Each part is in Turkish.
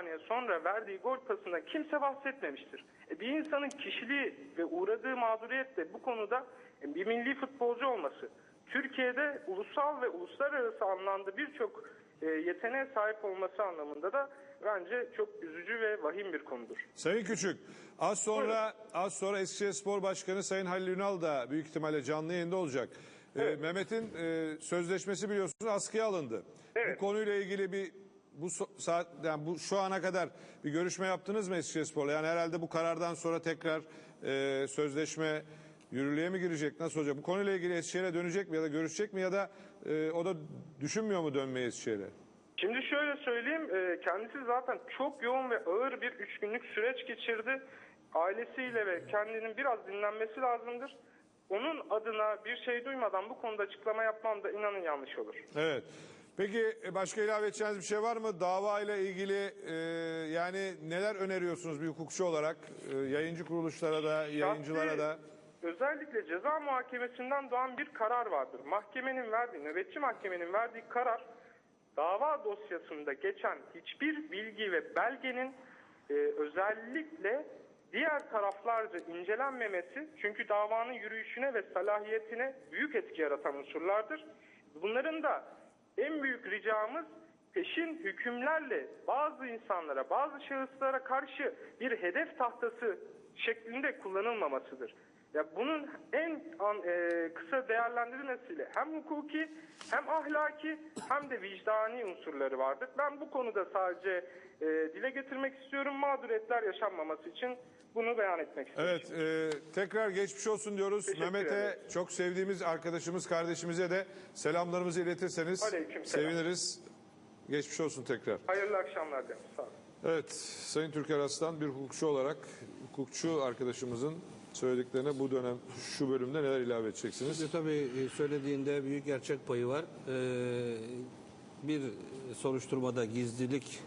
saniye sonra verdiği gol pasından kimse bahsetmemiştir. E, bir insanın kişiliği ve uğradığı mağduriyet de bu konuda e, bir milli futbolcu olması. Türkiye'de ulusal ve uluslararası anlamda birçok e, yeteneğe sahip olması anlamında da bence çok üzücü ve vahim bir konudur. Sayın Küçük, az sonra az sonra Eskişehir Spor Başkanı Sayın Halil Ünal da büyük ihtimalle canlı yayında olacak. Ee, Mehmet'in e, sözleşmesi biliyorsunuz askıya alındı. Evet. Bu konuyla ilgili bir bu saat yani bu şu ana kadar bir görüşme yaptınız mı Eskişehir Spor'la? Yani herhalde bu karardan sonra tekrar e, sözleşme yürürlüğe mi girecek? Nasıl olacak? Bu konuyla ilgili Eskişehir'e dönecek mi ya da görüşecek mi ya da e, o da düşünmüyor mu dönmeyi Eskişehir'e? Şimdi şöyle söyleyeyim, e, kendisi zaten çok yoğun ve ağır bir üç günlük süreç geçirdi. Ailesiyle ve kendinin biraz dinlenmesi lazımdır. Onun adına bir şey duymadan bu konuda açıklama yapmam da inanın yanlış olur. Evet. Peki e, başka ilave edeceğiniz bir şey var mı? Dava ile ilgili e, yani neler öneriyorsunuz bir hukukçu olarak e, yayıncı kuruluşlara da yayıncılara da? Özellikle ceza muhakemesinden doğan bir karar vardır. Mahkemenin verdiği, nöbetçi mahkemenin verdiği karar dava dosyasında geçen hiçbir bilgi ve belgenin e, özellikle diğer taraflarca incelenmemesi çünkü davanın yürüyüşüne ve salahiyetine büyük etki yaratan unsurlardır. Bunların da en büyük ricamız peşin hükümlerle bazı insanlara, bazı şahıslara karşı bir hedef tahtası şeklinde kullanılmamasıdır. Ya bunun en an- e, kısa değerlendirilmesiyle hem hukuki hem ahlaki hem de vicdani unsurları vardır. Ben bu konuda sadece e, dile getirmek istiyorum. Mağduriyetler yaşanmaması için bunu beyan etmek istiyorum. Evet e, tekrar geçmiş olsun diyoruz. Mehmet'e çok sevdiğimiz arkadaşımız kardeşimize de selamlarımızı iletirseniz Aleyküm selam. seviniriz. Geçmiş olsun tekrar. Hayırlı akşamlar dilerim. Sağ olun. Evet Sayın Türker Aslan bir hukukçu olarak hukukçu arkadaşımızın söylediklerine bu dönem şu bölümde neler ilave edeceksiniz? Şimdi tabii e, söylediğinde büyük gerçek payı var. Ee, bir soruşturmada gizlilik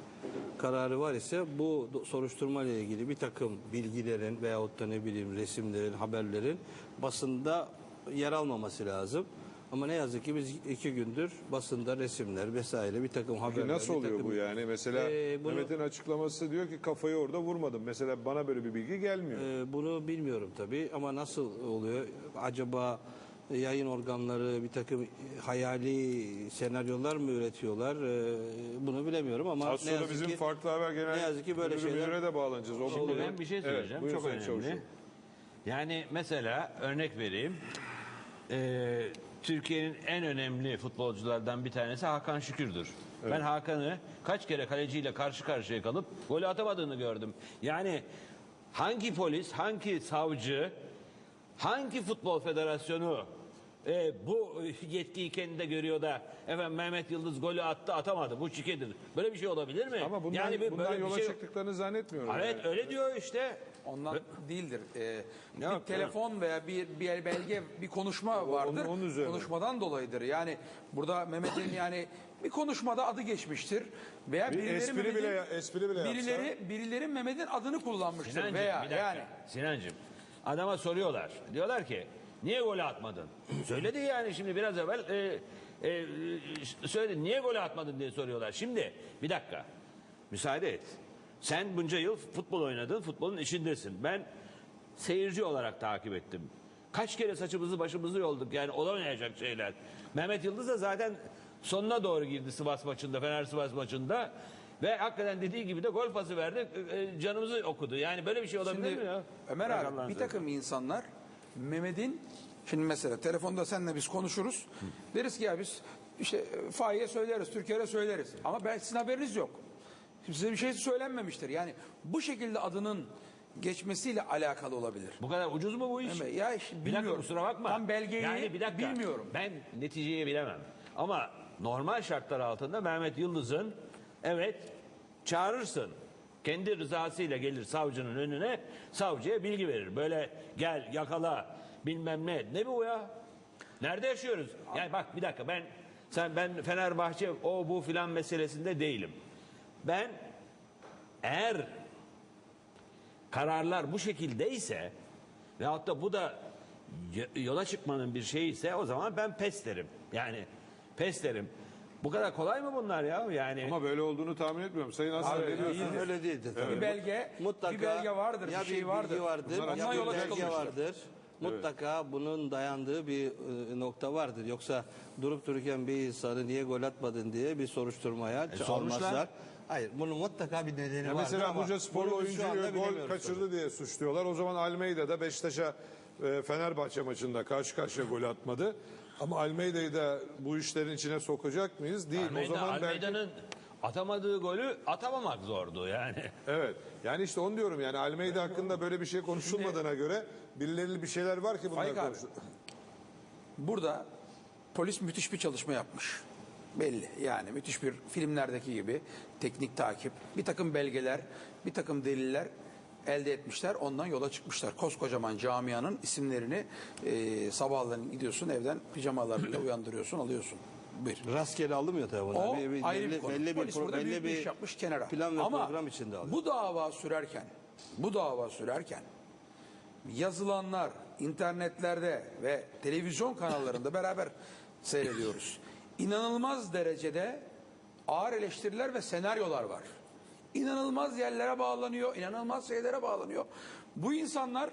kararı var ise bu soruşturma ile ilgili bir takım bilgilerin veyahut da ne bileyim resimlerin, haberlerin basında yer almaması lazım. Ama ne yazık ki biz iki gündür basında resimler vesaire bir takım haberler. Nasıl oluyor takım- bu yani? Mesela Ee, bunu- Mehmet'in açıklaması diyor ki kafayı orada vurmadım. Mesela bana böyle bir bilgi gelmiyor. Ee, bunu bilmiyorum tabii ama nasıl oluyor? Acaba yayın organları bir takım hayali senaryolar mı üretiyorlar? Ee, bunu bilemiyorum ama Az ne sonra yazık bizim ki farklı haber genel ne yazık ki böyle şeyler- müdüre de bağlanacağız. O Şimdi ben bir şey söyleyeceğim. Evet, Çok önemli. Çavuşum. Yani mesela örnek vereyim. Ee, Türkiye'nin en önemli futbolculardan bir tanesi Hakan Şükür'dür. Ben Hakan'ı kaç kere kaleciyle karşı karşıya kalıp golü atamadığını gördüm. Yani hangi polis, hangi savcı, hangi futbol federasyonu e, bu yetkiyi kendinde görüyor da efendim Mehmet Yıldız golü attı atamadı bu çikedir. Böyle bir şey olabilir mi? Ama bundan, yani bir- bundan böyle bir yola şey- çıktıklarını zannetmiyorum. Evet yani. öyle diyor işte. Ondan değildir. Ee, bir Yok, telefon veya bir bir belge, bir konuşma vardır. onun üzerine. Konuşmadan dolayıdır. Yani burada Mehmet'in yani bir konuşmada adı geçmiştir veya Bir birileri espri Mehmet'in- bile- espri bile yapsa. birileri birileri Mehmet'in adını kullanmıştır Sinancım veya bir dakika. yani Sinancım adama soruyorlar. Diyorlar ki niye gol atmadın? Söyledi yani şimdi biraz evvel e, e, söyledi niye gol atmadın diye soruyorlar. Şimdi bir dakika müsaade et. Sen bunca yıl futbol oynadın futbolun içindesin. Ben seyirci olarak takip ettim. Kaç kere saçımızı başımızı yolduk yani olamayacak şeyler. Mehmet Yıldız da zaten sonuna doğru girdi Sivas maçında, Fener Sivas maçında. Ve hakikaten dediği gibi de gol pası verdi, e, canımızı okudu. Yani böyle bir şey olabilir Şimdi mi ya? Ömer Bırak abi Allah'ını bir seversen. takım insanlar Mehmet'in şimdi mesela telefonda seninle biz konuşuruz. Deriz ki ya biz işte e, Fahiye söyleriz, Türkiye'ye söyleriz. Ama ben sizin haberiniz yok. Şimdi size bir şey söylenmemiştir. Yani bu şekilde adının geçmesiyle alakalı olabilir. Bu kadar ucuz mu bu iş? Evet, ya işte bir dakika bilmiyorum. kusura bakma. Tam belgeyi yani bir dakika, bilmiyorum. Ben neticeyi bilemem. Ama normal şartlar altında Mehmet Yıldız'ın evet çağırırsın. Kendi rızasıyla gelir savcının önüne savcıya bilgi verir. Böyle gel yakala bilmem ne. Ne bu ya? Nerede yaşıyoruz? Yani bak bir dakika ben sen ben Fenerbahçe o bu filan meselesinde değilim. Ben eğer kararlar bu şekildeyse veyahut da bu da yola çıkmanın bir şeyi ise o zaman ben pes derim. Yani pes derim. Bu kadar kolay mı bunlar ya? Yani Ama böyle olduğunu tahmin etmiyorum. Sayın Aslan ne diyorsunuz? Öyle değildi tabii. Bir belge, Mutlaka bir belge vardır, ya bir şey bilgi vardır. vardır, Bunlar ya bir belge çıkılmıştır. vardır. Mutlaka bunun dayandığı bir e, nokta vardır. Yoksa durup dururken bir insanı niye gol atmadın diye bir soruşturmaya E, sormuşlar. Hayır, bunun mutlaka bir nedeni Ya vardır mesela ama Buca Spor bunu biz şu anda oyuncuyu gol bilemiyoruz kaçırdı diye suçluyorlar. O zaman Almeida da Beşiktaş'a e, Fenerbahçe maçında karşı karşıya gol atmadı. Ama Almeida'yı da bu işlerin içine sokacak mıyız? Değil. Almeida, o zaman belki Almeida'nın atamadığı golü atamamak zordu yani. Evet. Yani işte onu diyorum yani Almeida hakkında böyle bir şey konuşulmadığına göre birileri bir şeyler var ki bunlar konuşulur. Burada polis müthiş bir çalışma yapmış. Belli yani müthiş bir filmlerdeki gibi teknik takip, bir takım belgeler, bir takım deliller elde etmişler. Ondan yola çıkmışlar. Koskocaman camianın isimlerini e, sabahleyin gidiyorsun evden pijamalarla uyandırıyorsun alıyorsun. Bir. Rastgele alınmıyor tabii bunlar. O Bir- bir- ayrı bir belli, konu. belli bir, Polis pro- burada belli büyük bir bir iş yapmış kenara. plan ve Ama program içinde alıyor. bu dava sürerken, bu dava sürerken yazılanlar internetlerde ve televizyon kanallarında beraber seyrediyoruz. İnanılmaz derecede ağır eleştiriler ve senaryolar var. İnanılmaz yerlere bağlanıyor, inanılmaz şeylere bağlanıyor. Bu insanlar,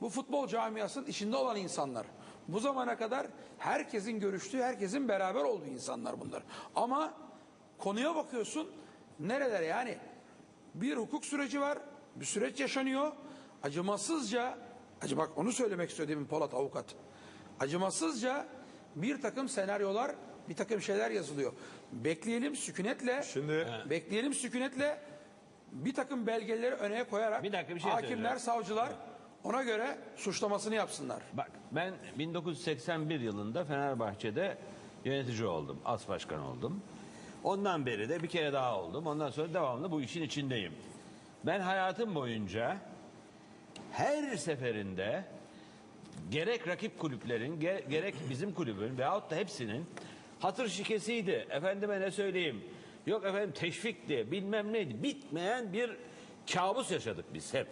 bu futbol camiasının içinde olan insanlar. Bu zamana kadar herkesin görüştüğü, herkesin beraber olduğu insanlar bunlar. Ama konuya bakıyorsun, nereler yani? Bir hukuk süreci var, bir süreç yaşanıyor. Acımasızca, acı bak onu söylemek istediğim Polat avukat. Acımasızca bir takım senaryolar, bir takım şeyler yazılıyor. Bekleyelim sükunetle, Şimdi- bekleyelim sükunetle bir takım belgeleri öne koyarak Bir dakika, bir şey hakimler, söyleyeceğim. savcılar ona göre suçlamasını yapsınlar. Bak ben 1981 yılında Fenerbahçe'de yönetici oldum. As başkan oldum. Ondan beri de bir kere daha oldum. Ondan sonra devamlı bu işin içindeyim. Ben hayatım boyunca her seferinde gerek rakip kulüplerin ge- gerek bizim kulübün veyahut da hepsinin hatır şikesiydi. Efendime ne söyleyeyim. Yok efendim teşvikti bilmem neydi. Bitmeyen bir kabus yaşadık biz hep.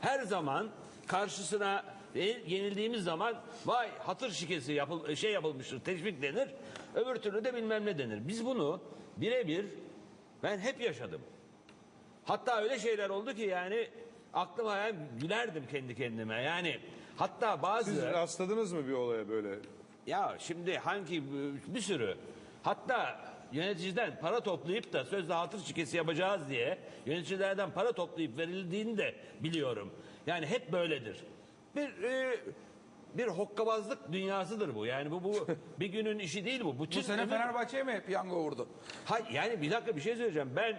Her zaman karşısına e, yenildiğimiz zaman vay hatır şikesi yapıl şey yapılmıştır teşvik denir. Öbür türlü de bilmem ne denir. Biz bunu birebir ben hep yaşadım. Hatta öyle şeyler oldu ki yani aklım hayal gülerdim kendi kendime. Yani hatta bazı Siz rastladınız mı bir olaya böyle? ya şimdi hangi bir sürü hatta yöneticiden para toplayıp da sözde hatır şikesi yapacağız diye yöneticilerden para toplayıp verildiğini de biliyorum. Yani hep böyledir. Bir e, bir hokkabazlık dünyasıdır bu. Yani bu bu bir günün işi değil bu. Bütün Bu sene ömür- Fenerbahçe'ye mi piyango vurdu? Ha, yani bir dakika bir şey söyleyeceğim. Ben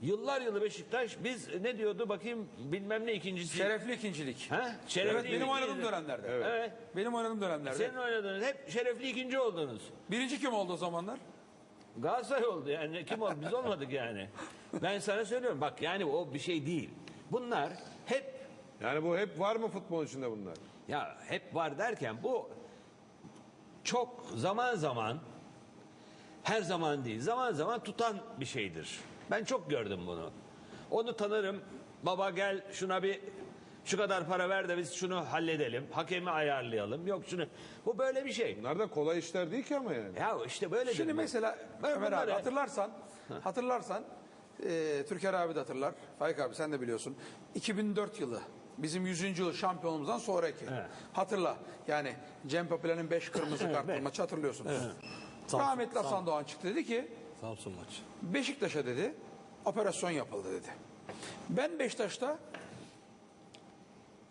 yıllar yılı Beşiktaş biz ne diyordu bakayım bilmem ne ikincisi. Şerefli ikincilik. Ha? Şerefli evet benim ikinci- oynadığım dönemlerde. Evet. Benim oynadığım dönemlerde. Senin oynadığınız hep şerefli ikinci oldunuz. Birinci kim oldu o zamanlar? Galatasaray oldu yani kim oldu biz olmadık yani. Ben sana söylüyorum bak yani o bir şey değil. Bunlar hep Yani bu hep var mı futbol içinde bunlar? ya hep var derken bu çok zaman zaman her zaman değil zaman zaman tutan bir şeydir. Ben çok gördüm bunu. Onu tanırım. Baba gel şuna bir şu kadar para ver de biz şunu halledelim. Hakemi ayarlayalım. Yok şunu. Bu böyle bir şey. Bunlar da kolay işler değil ki ama yani. Ya işte böyle Şimdi mesela Ben Ömer abi bunları- hatırlarsan hatırlarsan e, Türker abi de hatırlar. Faik abi sen de biliyorsun. 2004 yılı bizim 100. yıl şampiyonumuzdan sonraki. Evet. Hatırla. Yani Cem Papile'nin 5 kırmızı kart maçı hatırlıyorsunuz. Rahmetli Hasan Doğan çıktı dedi ki Samsun maçı. Beşiktaş'a dedi operasyon yapıldı dedi. Ben Beşiktaş'ta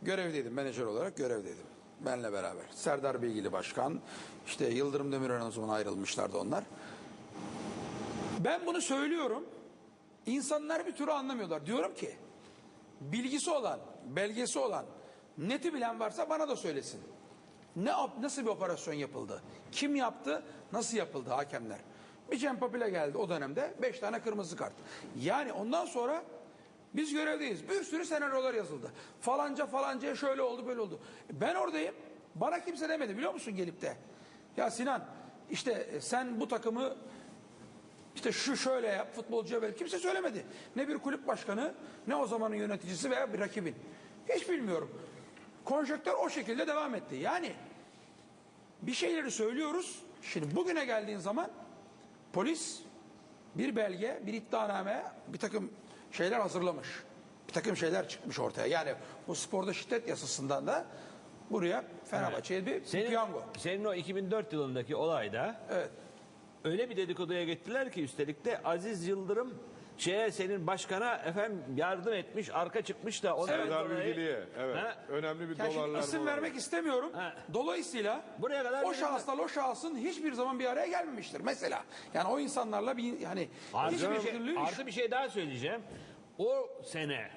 görevdeydim menajer olarak görevdeydim. Benle beraber. Serdar Bilgili Başkan, işte Yıldırım Demirören o zaman ayrılmışlardı onlar. Ben bunu söylüyorum. İnsanlar bir türlü anlamıyorlar. Diyorum ki bilgisi olan, belgesi olan, neti bilen varsa bana da söylesin. Ne nasıl bir operasyon yapıldı? Kim yaptı? Nasıl yapıldı hakemler? Bir Cem Papile geldi o dönemde. Beş tane kırmızı kart. Yani ondan sonra biz görevdeyiz. Bir sürü senaryolar yazıldı. Falanca falancaya şöyle oldu böyle oldu. Ben oradayım. Bana kimse demedi biliyor musun gelip de. Ya Sinan işte e, sen bu takımı işte şu şöyle yap futbolcuya ver. Kimse söylemedi. Ne bir kulüp başkanı ne o zamanın yöneticisi veya bir rakibin. Hiç bilmiyorum. Konjektör o şekilde devam etti. Yani bir şeyleri söylüyoruz. Şimdi bugüne geldiğin zaman Polis bir belge, bir iddianame, bir takım şeyler hazırlamış. Bir takım şeyler çıkmış ortaya. Yani bu sporda şiddet yasasından da buraya Fenerbahçe'ye bir Senin, piyango. senin o 2004 yılındaki olayda Evet. öyle bir dedikoduya gittiler ki üstelik de Aziz Yıldırım şeye senin başkana efendim yardım etmiş, arka çıkmış da ondan Serdar dolayı- Bilgili'ye evet. Ha? Önemli bir şimdi dolarlar. isim dolar. vermek istemiyorum. Ha. Dolayısıyla Buraya kadar o bildiler. şahıslar o şahsın hiçbir zaman bir araya gelmemiştir. Mesela yani o insanlarla bir yani Artı hiçbir bir, şey, türlü iş- artı bir şey daha söyleyeceğim. O sene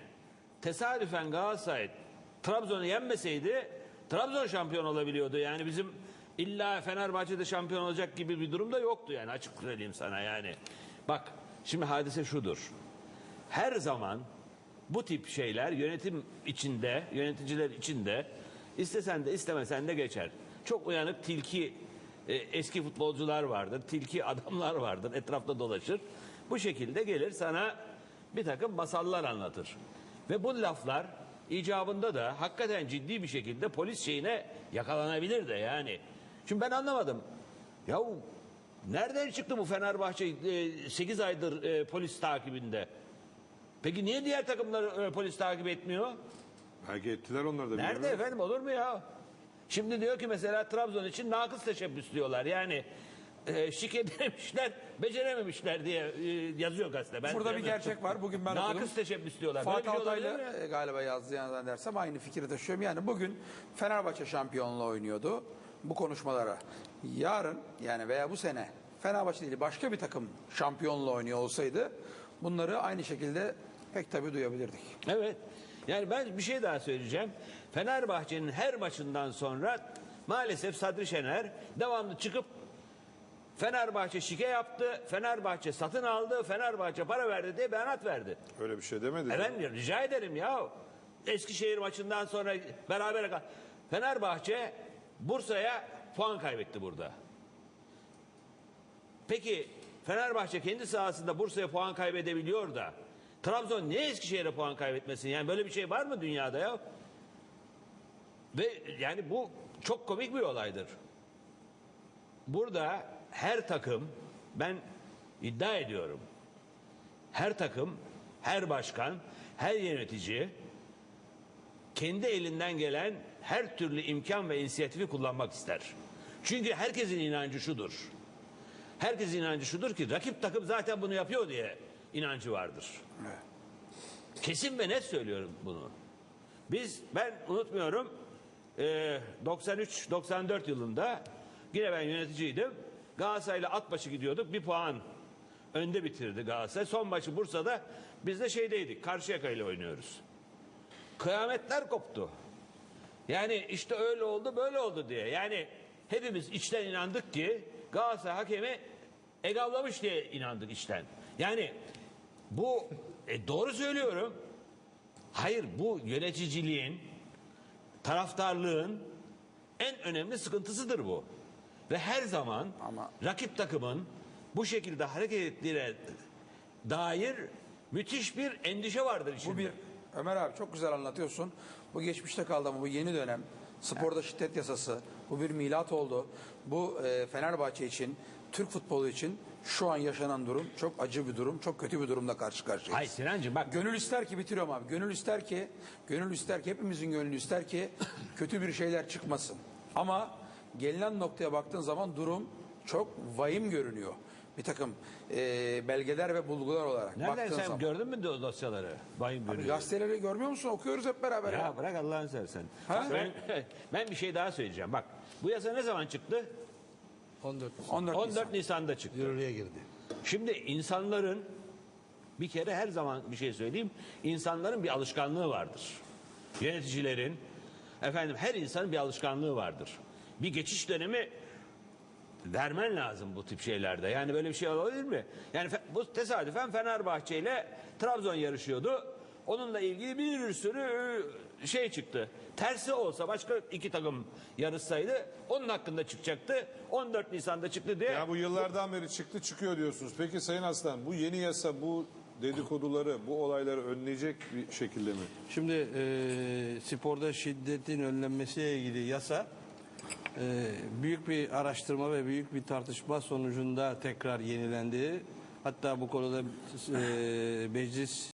tesadüfen Galatasaray Trabzon'u yenmeseydi Trabzon şampiyon olabiliyordu. Yani bizim illa Fenerbahçe'de şampiyon olacak gibi bir durum da yoktu yani açık söyleyeyim sana yani. Bak şimdi hadise şudur. Her zaman bu tip şeyler yönetim içinde, yöneticiler içinde istesen de istemesen de geçer. Çok uyanık tilki e, eski futbolcular vardır, tilki adamlar vardır, etrafta dolaşır. Bu şekilde gelir sana bir takım masallar anlatır. Ve bu laflar icabında da hakikaten ciddi bir şekilde polis şeyine yakalanabilir de yani. Şimdi ben anlamadım. Yahu nereden çıktı bu Fenerbahçe 8 aydır e, polis takibinde? Peki niye diğer takımlar e, polis takip etmiyor? Belki ettiler onlar da. Nerede bilmiyorum. efendim olur mu ya? Şimdi diyor ki mesela Trabzon için nakıs teşebbüs diyorlar. Yani e, şike denemişler, becerememişler diye e, yazıyor gazete. Ben Burada bir diyemem. gerçek var. Bugün ben Nakıs okudum. teşebbüs diyorlar. Böyle bir Fatih şey olabilir Altaylı mi? e, galiba yazdı yandan dersem aynı fikri taşıyorum. Yani bugün Fenerbahçe şampiyonluğu oynuyordu bu konuşmalara. Yarın yani veya bu sene Fenerbahçe değil başka bir takım şampiyonluğu oynuyor olsaydı bunları aynı şekilde pek tabii duyabilirdik. Evet. Yani ben bir şey daha söyleyeceğim. Fenerbahçe'nin her maçından sonra maalesef Sadri Şener devamlı çıkıp Fenerbahçe şike yaptı, Fenerbahçe satın aldı, Fenerbahçe para verdi diye beyanat verdi. Öyle bir şey demedi. Efendim rica ederim ya. Eskişehir maçından sonra beraber Fenerbahçe Bursa'ya puan kaybetti burada. Peki Fenerbahçe kendi sahasında Bursa'ya puan kaybedebiliyor da Trabzon niye Eskişehir'e puan kaybetmesin? Yani böyle bir şey var mı dünyada ya? Ve yani bu çok komik bir olaydır. Burada her takım ben iddia ediyorum her takım, her başkan, her yönetici kendi elinden gelen her türlü imkan ve inisiyatifi kullanmak ister. Çünkü herkesin inancı şudur. Herkesin inancı şudur ki rakip takım zaten bunu yapıyor diye inancı vardır. Kesin ve net söylüyorum bunu. Biz ben unutmuyorum e, 93-94 yılında yine ben yöneticiydim. Galatasaray'la at başı gidiyorduk. Bir puan önde bitirdi Galatasaray. Son maçı Bursa'da biz de şeydeydik. Karşıyaka ile oynuyoruz. Kıyametler koptu. Yani işte öyle oldu böyle oldu diye. Yani hepimiz içten inandık ki Galatasaray hakemi egavlamış diye inandık içten. Yani bu e, doğru söylüyorum. Hayır bu yöneticiliğin, taraftarlığın en önemli sıkıntısıdır bu. Ve her zaman Ama- rakip takımın bu şekilde hareket ettiğine dair müthiş bir endişe vardır içinde. Bu bir Ömer abi çok güzel anlatıyorsun. Bu geçmişte kaldı ama bu yeni dönem. Sporda şiddet yasası. Bu bir milat oldu. Bu e, Fenerbahçe için, Türk futbolu için şu an yaşanan durum çok acı bir durum. Çok kötü bir durumla karşı karşıyayız. Hayır Sinancığım bak Gönül ister ki bitiriyorum abi. Gönül ister ki, gönül ister ki hepimizin gönlü ister ki kötü bir şeyler çıkmasın. Ama gelinen noktaya baktığın zaman durum çok vahim görünüyor. Bir takım e, belgeler ve bulgular olarak nereden baktığın sen zaman. gördün mü o dosyaları? Vahim görüyor. Gazeteleri görmüyor musun? Okuyoruz hep beraber. ya. Ya bırak Allah'ını seversen. Ha? Ben, ben bir şey daha söyleyeceğim. Bak bu yasa ne zaman çıktı? 14 14 Nisan. 14 Nisan'da çıktı. yürürlüğe girdi. Şimdi insanların bir kere her zaman bir şey söyleyeyim. insanların bir alışkanlığı vardır. Yöneticilerin, efendim her insanın bir alışkanlığı vardır. Bir geçiş dönemi vermen lazım bu tip şeylerde. Yani böyle bir şey olabilir mi? Yani bu tesadüfen Fenerbahçe ile Trabzon yarışıyordu. Onunla ilgili bir sürü e, şey çıktı. Tersi olsa başka iki takım yarışsaydı onun hakkında çıkacaktı. 14 Nisan'da çıktı diye. Ya bu yıllardan beri çıktı çıkıyor diyorsunuz. Peki Sayın Aslan bu yeni yasa bu dedikoduları, bu olayları önleyecek bir şekilde mi? Şimdi e, sporda şiddetin önlenmesiyle ilgili yasa büyük bir araştırma ve büyük bir tartışma sonucunda tekrar yenilendi. Hatta bu konuda e, meclis